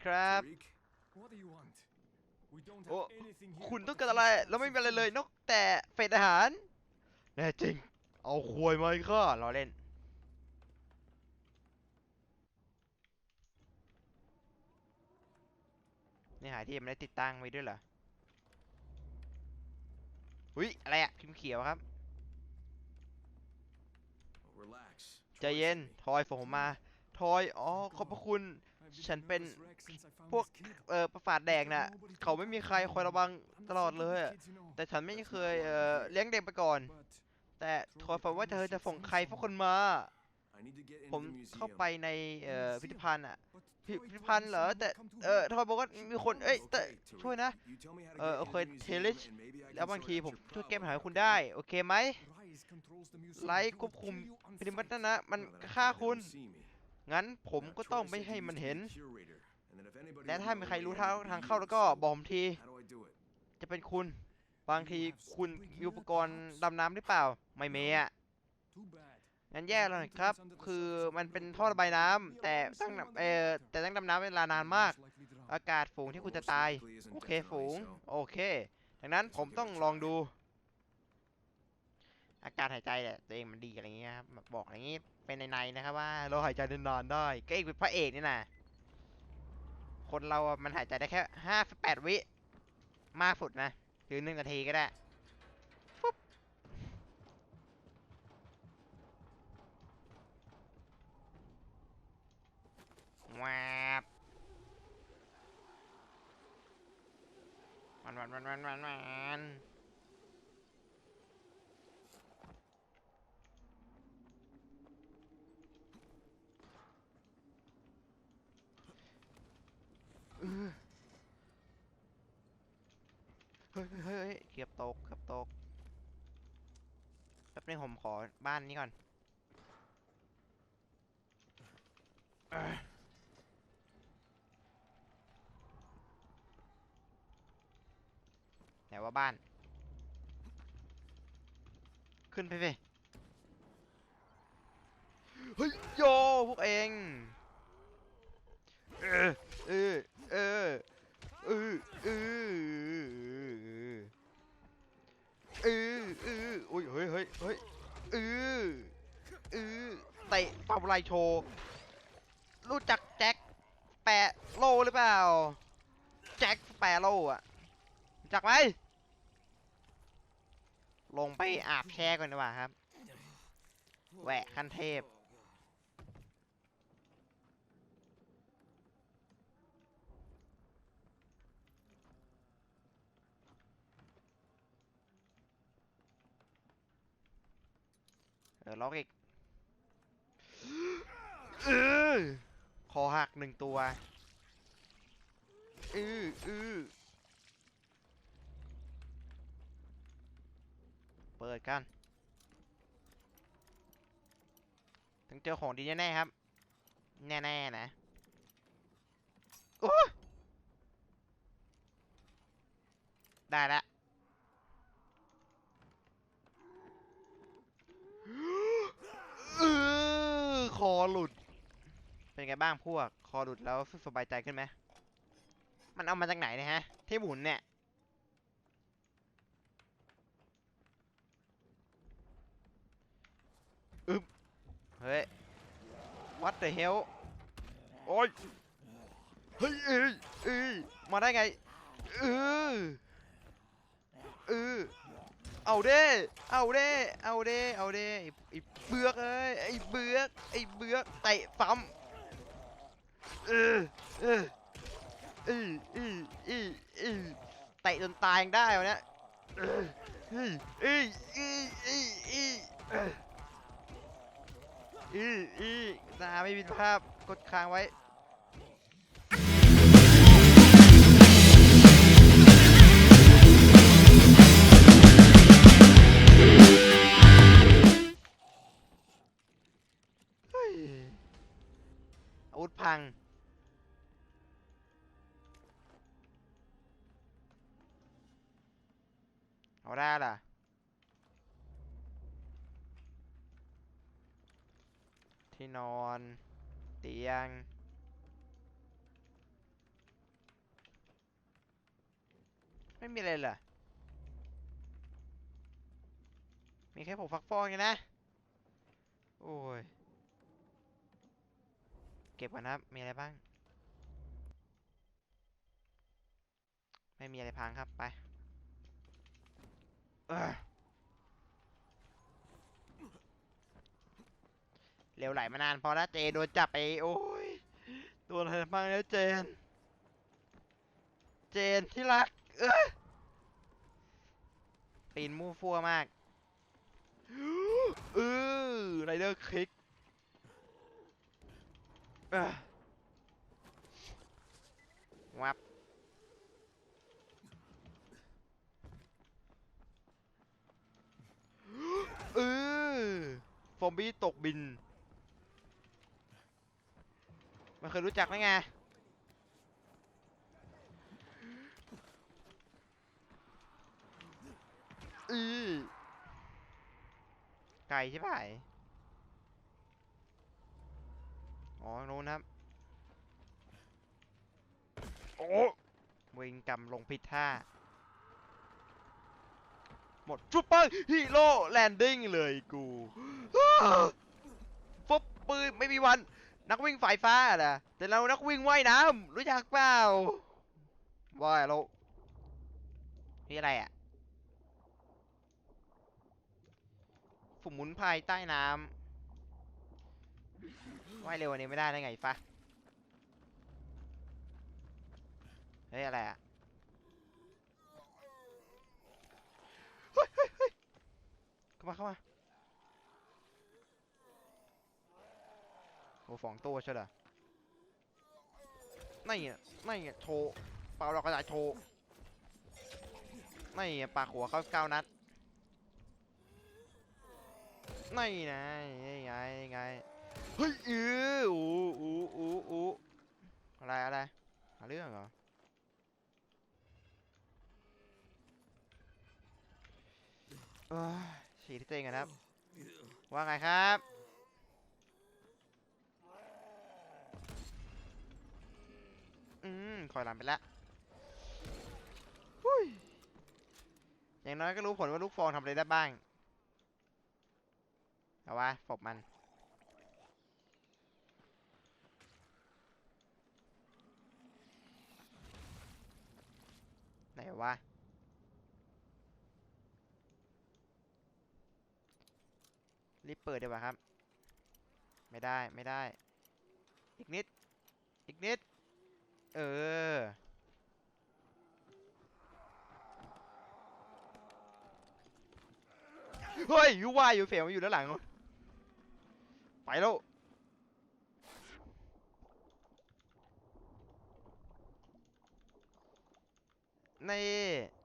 สวัสดีครับ Tariq, what do you want? We don't โอ้ have anything here คุณ but ต้อง a การ few อะไรเราไม่มีอะไรเลย scavengers. นอกแต่เศษอาหาร แน่จริง เอาควยมาให้ข้าเราเล่น นี่หาที่ไม่ได้ติดตั้งไว้ด้วยเหรออุ้ย อะไรอะพิมพ์เขียวครับ Relax. ใจ Troy เย็น sent me. ทอยส่งผมมา ทอย อ๋อ ขอบพระคุณ I've been ฉัน a เป็น nervous wreck since I found พวก this kid. เอ่อประสาทแดกน่ะ Nobody เขา told ไม่ me มี about ใคร them. คอยระวัง I'm ตลอด not เลย one of อะ the kids, you know. แต่ฉันไม่ That's เค not ย why เอ่อ I'm here. เลี้ยงเด็กไปก่อน But แต่ทอยฝันว่าเธอจะส่งใครสักคนมา I need to get ผม into the เข้า museum. ไปในเอ่อพิพิธภัณฑ์อะ But พิ Troy พิพิธ told ภัณ me ฑ์เหรอ someone แต่ would come to เออ help. ทอยบอกว่ามีคนเอ้ยแต่ Okay, Tariq. ช่วยนะ You tell me how to เออ get โอ into เค the museum เทลิช and maybe I แล้ว can บาง sort ที out ผม your ช่วยแก้ปัญ problem, หาให้คุณ okay? ได้ โอเคไหม Rise controls the museum. ไล He ท์ควบ will คุม kill you on พิพิธภัณ sight. ฑ์นะมัน Now that I'm ฆ่า sure they คุณ don't see me. งั้นผม Now, ก็ต้อง Troy ไม่ said ให้ he มัน used to เห็น be a curator, and that if anybody และ would ถ้า know มีใคร where รู้ the ทาง end of the ทางเข้า year แล้วก็ was. บอกผมที How do I do it? จะเป็นคุณ บางที you have คุณ some rig มีอุป here, กรณ์ perhaps? ดำน้ำหรือเปล่า ไม่มีอะ Too bad. งั้นแย่เลยครับ คือมันเป็นท่อระบายน้ำแต่ตั้งน้ำเออแต่ตั้งดำน้ำเวลานานมาก อากาศฝูงที่คุณจะตาย โอเคฝูง โอเค ดังนั้นผมต้องลองดู อากาศหายใจเนี่ยตัวเองมันดีอะไรเงี้ยครับแบบบอกอย่างงี้ เป็นในๆนะครับว่าเราหายใจได้นานได้ก็เอกเป็นพระเอกนี่นะคนเราอะมันหายใจได้แค่ห้าแปดวิมากสุดนะหรือหนึ่งนาทีก็ได้ปุ๊บแวบมันมันมันมันมันมัน เฮ้ยเฮ้ยเกือบตกเกือบตกแป๊บนึงผมขอบ้านนี้ก่อนไหนว่าบ้าน ขึ้นไปสิเฮ้ย โย พวกเอง เออเออ เออเออเออเออเออโอ้ยเฮ้ยเฮ้ยเฮ้ยเออเออเตะฟาบไลโชว์รู้จักแจ็คแปะโลหรือเปล่า แจ็คแปะโลอะจักไหมลงไปอาบแช่ก่อนดีกว่าครับ แหวะขั้นเทพ เออล็อกอีกเออคอหักหนึ่งตัวอืออือเปิดกันถึงเจอของดีแน่ๆครับ แน่ๆนะโอ้ได้ละ เอ อคอหลุด เป็นไงบ้างพวก คอหลุดแล้วรู้สึกสบายใจขึ้นไหมมันเอามาจากไหนเนะฮะที่หมุนเนี่ยอึบเฮ้ย what the hell โอ้ย เฮ้ยเอ้ยเอ้ยมาได้ไงเออเออ เอาเด้ เอาเด้ เอาเด้ เอาเด้ไอ้เบือกเอ้ย ไอ้เบือกไอ้เบือกเตะซ้ำเออเออเออเออเออเออเตะจนตายยังได้วะเนี่ยเออเฮ้ยเอ้ยเอ้ยเอ้ยเอ้ยเอ้ยอีอีตาไม่มีภาพกดค้างไว้ ร่าล่ะ ที่นอน เตียง ไม่มีอะไรเหรมีแค่ผมฟักฟองอย่างนะ โอ้ย เก็บก่อนครับ มีอะไรบ้าง ไม่มีอะไรพังครับ ไป เอ้อเหลวไหลมานานพอแล้วเจโดนจับไปโอ้ยตัวอะไรบ้างแล้วเจน เจนที่รัก เอ้ยปีนมู่ฟัวมากเออไรเดอร์คลิกวับ เออฟอมบี้ตกบิน มันเคยรู้จักไหมไง อือไก่ใช่ไหมอ๋อโน้นครับ โอ้วิงกำลงผิดท่า หมดซุปเปอร์ฮีโร่แลนดิ้งเลยกูฟุบปืนไม่มีวัน นักวิ่งฝ่ายฟ้าน่ะแต่เรานักวิ่งว่ายน้ำรู้จักเปล่าว่ายเรานี่อะไรอะสมุนไพรใต้น้ำว่ายเร็วกวันนี้ไม่ได้ได้ไงฟ้าเฮ้ยอะไรอะ เฮ้ยเฮ้ยเฮ้ยเข้ามา เข้ามา โอ้สองตัวใช่เหรอนี่ไงนี่ไงโชว์เปล่าเรากระจายโชว์นี่ไงปาหัวเข้าเก้านัดนี่นะนี่ไงนี่ไงเฮ้ยเอออู้อู้อู้อู้อะไรอะไรหาเรื่องเหรอฉีดที่ตัวเองกันครับ ว่าไงครับ อืมคอยหลังไปละหุ้ยอย่างน้อยก็รู้ผลว่าลูกฟองทำอะไรได้บ้าง เอาวะฝบมัน ไหนวะรีบเปิดดีกว่าครับ ไม่ได้ไม่ได้ อีกนิด อีกนิด เออ เฮ้ยอยูว่าอยู่เฟลอยู่ด้านหลัง ไปแล้วนี่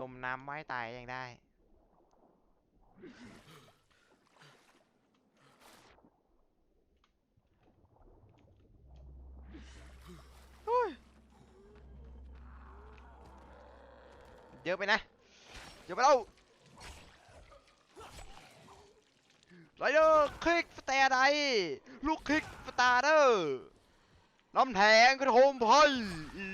จมน้ำว่ายตายยังได้ เยอะไปนะ เยอะไปแล้วไรเดอร์คลิกสเตร์ไดลูกคลิกสตาร์เดอร์น้ำแทงกระโทมไพ่อี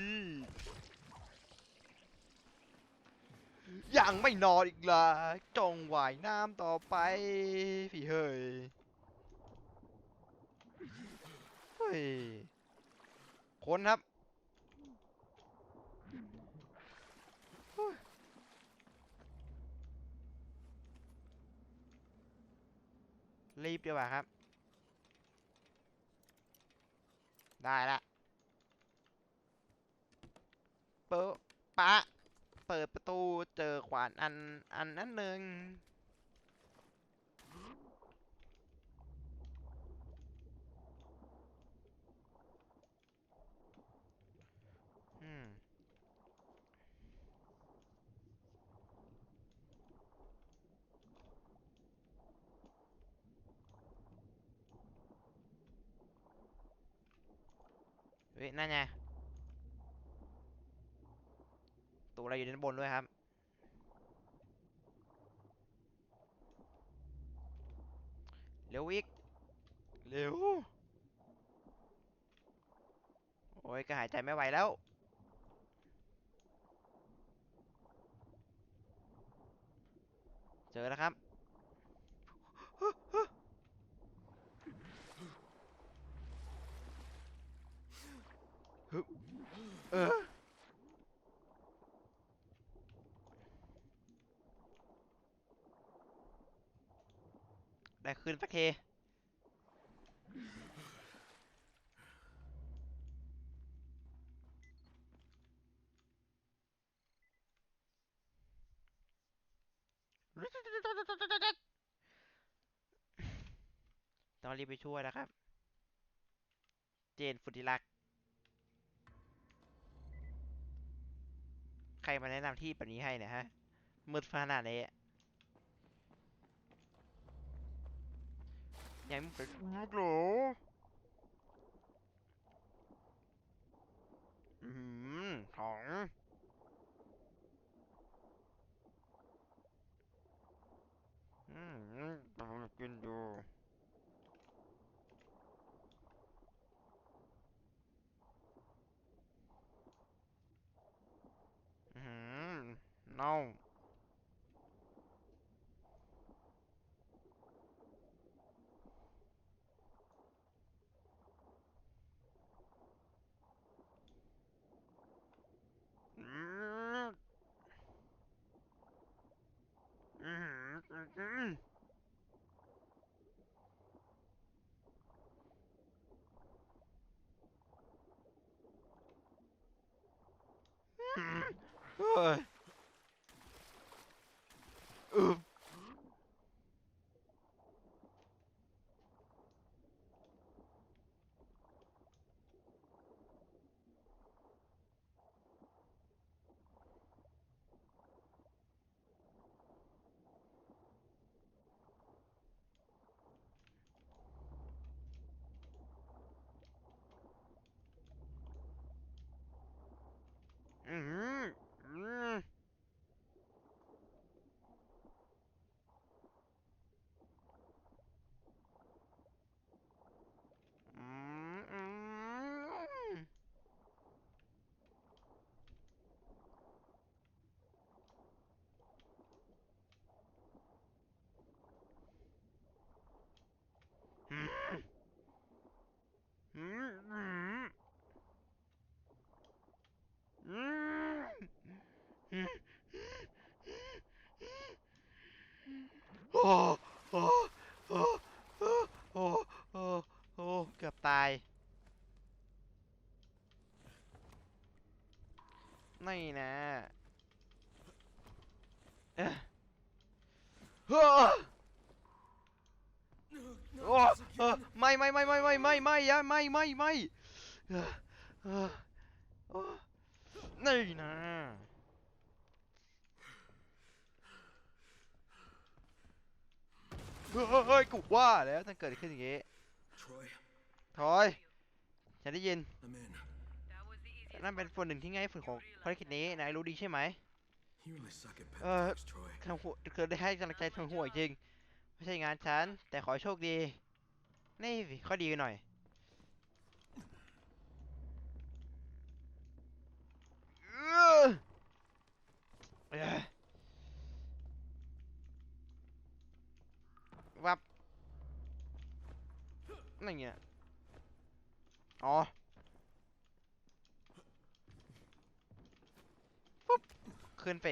ยังไม่นอนอีกละจงว่ายน้ำต่อไป พี่เฮ้ย เฮ้ย คนครับ รีบดีกว่าครับ ได้ละเปิดปะ เปิดประตูเจอขวานอันอันนั้นหนึ่งอืมเฮ้ยนั่นไง ตัวอะไรอยู่ด้านบนด้วยครับ เร็วอีก เร็ว โอ้ยก็หายใจไม่ไหวแล้วเจอแล้วครับฮึบเออ ได้คืนสักทีต้องรีบไปช่วยนะครับ เจนฟุติลัก ใครมาแนะนำที่แบบนี้ให้เนี่ยฮะมืดขนาดนี้ 야, 이모 백. 뭐라? 음, 당. 음, 너무 웃긴다. 음, 나우. ไม่ไม่ไม่ไม่ไม่นี่นะเฮ้ยกูว่าแล้วมันเกิดขึ้นอย่างงี้ Troy, ถอยฉันได้ยินนั่นเป็นส่วนหนึ่งที่ง่ายสุดของภารกิจนี้นายรู้ดีใช่ไหม You really suck at pep Uh, talks, Troy. ทำหัวเคยได้ให้กำลังใจทางหัวจริง ไม่ใช่งานฉัน แต่ขอโชคดี นี่สิข้อดีหน่อย เอื้อเอ้ย วับนั่นไงอ๋อ ปุ๊บ ขึ้นเฟ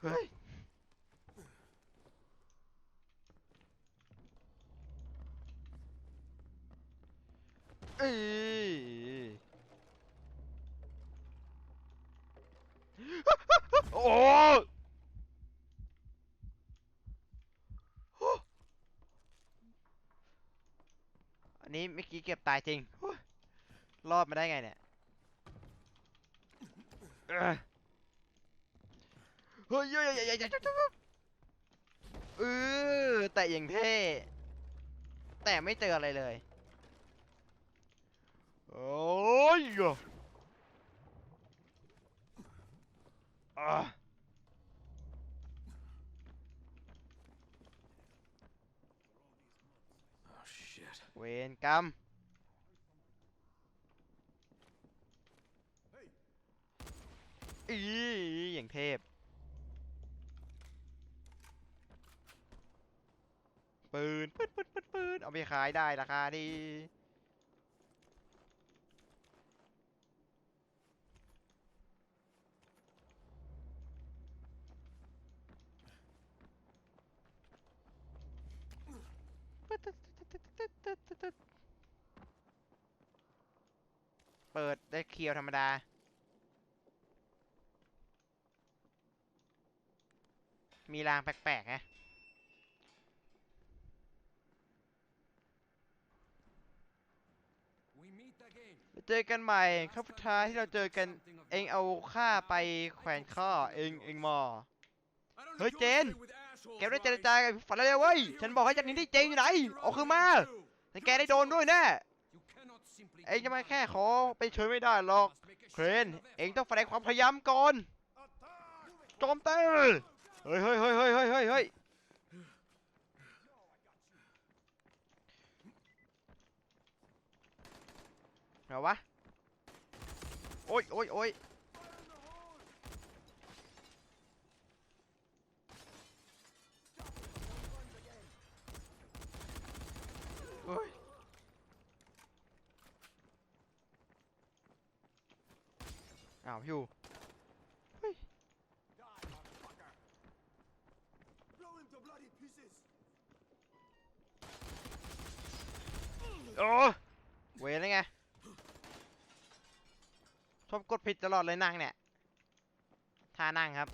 เฮ้ย เอ้ย โอ้อันนี้เมื่อกี้เก็บตายจริง รอดมาได้ไงเนี่ยเอ้ยเฮ้ยเยเฮ้ยยยยเฮ้ยเออแต่อย่างเท่ แต่ไม่เจออะไรเลย โอ้ย อะเวรกรรม อีอย่างเทพ ปืนปืนปืนปืนปืนเอาไปขายได้ราคาดี เปิดได้เคียวธรรมดา มีรางแปลกๆไง We meet again. เจอกันใหม่ครั้งสุดท้ายที่เราเจอกันเองเอาข้าไปแขวนข้อเองเองมอ เฮ้ยเจน แกได้เจรจากับฝันแล้วเว้ย ฉันบอกให้จันนี้ที่เจงอยู่ไหนเอาคืนมาแต่แกได้โดนด้วยแน่ เองจะมาแค่ขอไปช่วยไม่ได้หรอก เครน เองต้องแสดงความพยายามก่อนโจมตีเฮ้ยเฮ้ยเฮ้ยเฮ้ยเฮ้ยเฮ้ยเฮ้ยเอวะ โอ้ยโอ้ยโอ้ย อ้าวอยู่ Blow him to bloody pieces. โอ้เวรเลยไงชอบกดผิดตลอดเลยนั่งเนี่ยท่านั่งครับ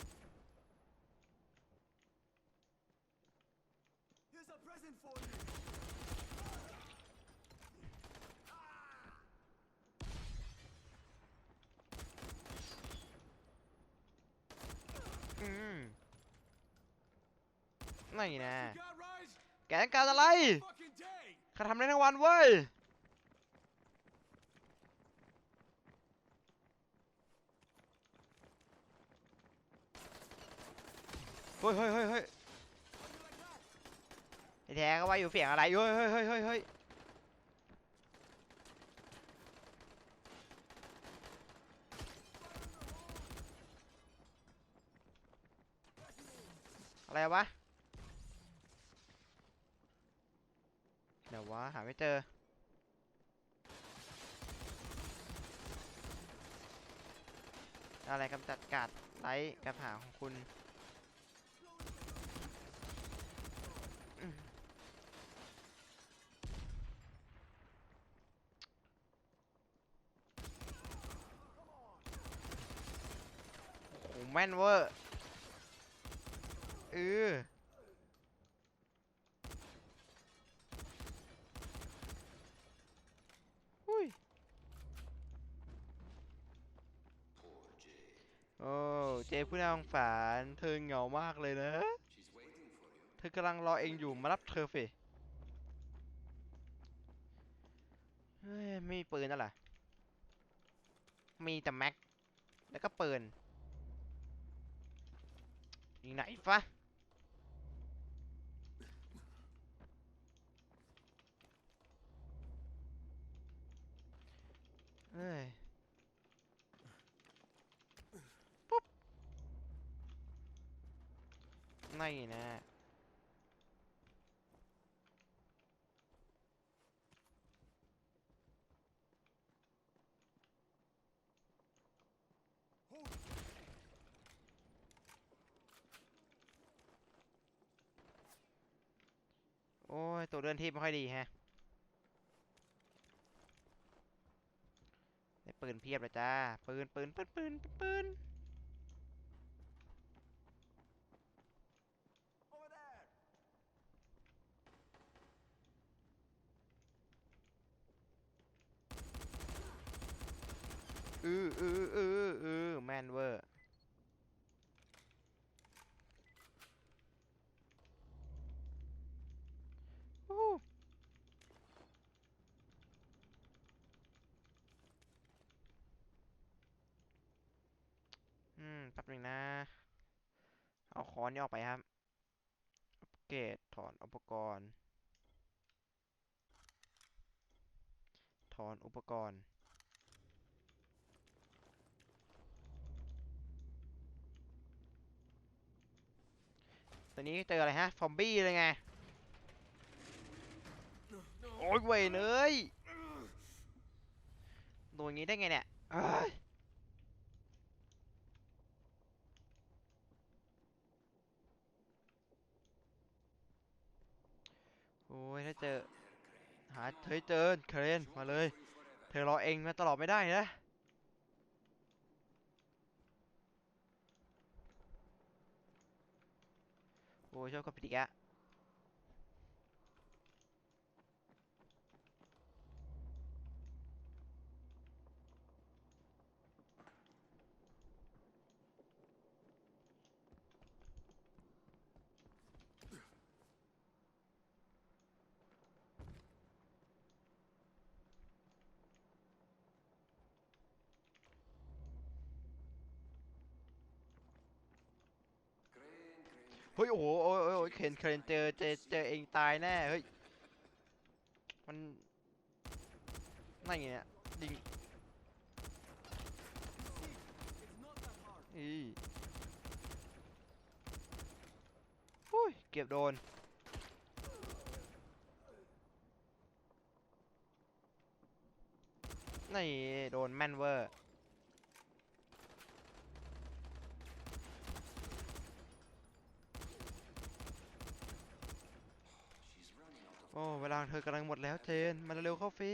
นี่นะ You got rise? แกต้องการอะไร Fucking day. ข้าทำได้ทั้งวันเว้ยเฮ้ยเฮ้ยเฮ้ยเฮ้ยไอ้แท้ก็ว่าอยู่เสียงอะไรเฮ้ยเฮ้ยเฮ้ยเฮ้ยเฮ้ยอะไรวะ เดี๋ยววะ หาไม่เจอ อะไรกำจัดกาดไลท์กระผาของคุณ โอ้โหแม่นเวอร์เออ อุ้ย โอ้ เจผู้น่าสงสารเธอเหงามากเลยนะ เธอกำลังรอเองอยู่มารับเธอเฟเฮ้ยไม่มีปืนแล้วล่ะมีแต่แม็ก แล้วก็ปืนอยู่ไหนฟะเอ้ย ปุ๊บ ไม่นะโอ้ย ตัวเดินที่ไม่ค่อยดีแฮะได้ปืนเพียบเลยจ้า ปืนปืนปืนปืนปืนปืน Over there. อืออืออืออือแมนเวอร์ อืมแป๊บหนึ่งนะ เอาค้อนนี่ออกไปครับ อัปเกรดถอนอุปกรณ์ ถอนอุปกรณ์ ตัวนี้เจออะไรฮะซอมบี้เลยไง โอ้ยเวยเนยโดนอย่างงี้ได้ไงเนี่ยเอ้ยโอ้ยถ้าเจอ หาเธอเจอเครนมาเลย เธอรอเองมาตลอดไม่ได้นะ โอ้ยชอบกดปิดอีกอะ เฮ้ยโอ้โหโอ้ยโอ้ยโอ้ยเคนเคนเจอเจอเจอเองตายแน่เฮ้ยมันนั่นไงเนี่ยยิงอีหุ้ยเก็บโดนนี่โดนแม่นเวอร์ โอ้เวลาเธอกำลังหมดแล้วเจนมาเร็วเข้าฟรี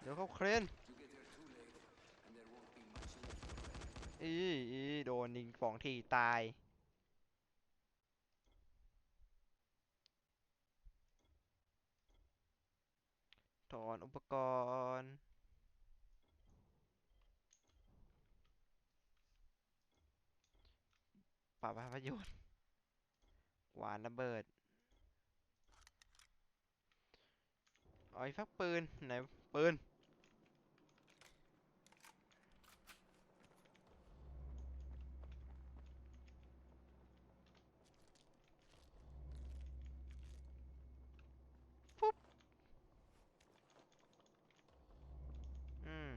เดี๋ยวเข้าเครนอีอีโดนยิงสองทีตายถอนอุปกรณ์ปรับประโยชน์ หวานระเบิดเอาไอ้ฟักปืน ไหน ปืน ปุ๊บ อืม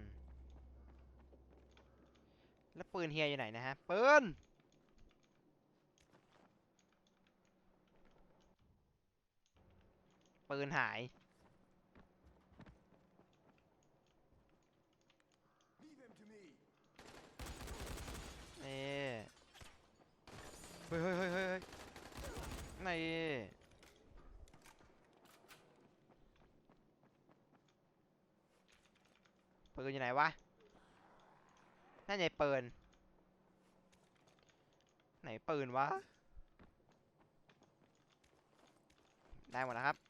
แล้วปืนเฮียอยู่ไหนนะฮะ ปืน ปืนหายเฮ้ยเฮ้ยเฮ้ยเฮ้ยเฮ้ยนี่ปืนอยู่ไหนวะนั่นไงปืน ไหนปืนวะ ได้หมดแล้วครับ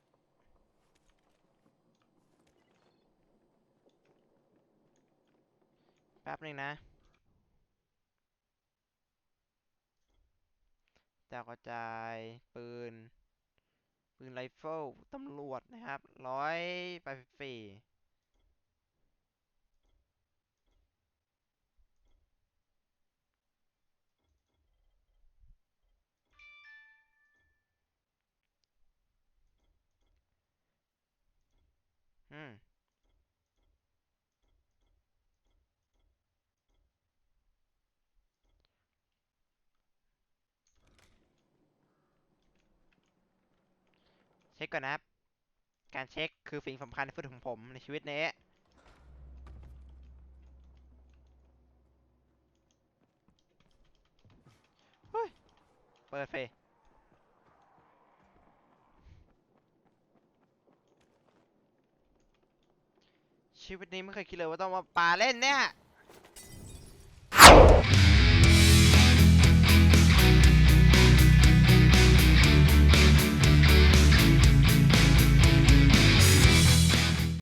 ป๊บหนึ่งนะดากกระจายปืน ปืนไรเฟิลตำรวจนะครับร้อยไปฟรีม เช็คก่อนนะครับ การเช็คคือสิ่งสำคัญที่สุดของผมในชีวิตนี้เฮ้ยเปิดเฟยชีวิตนี้ไม่เคยคิดเลยว่าต้องมาป่าเล่นเนี่ย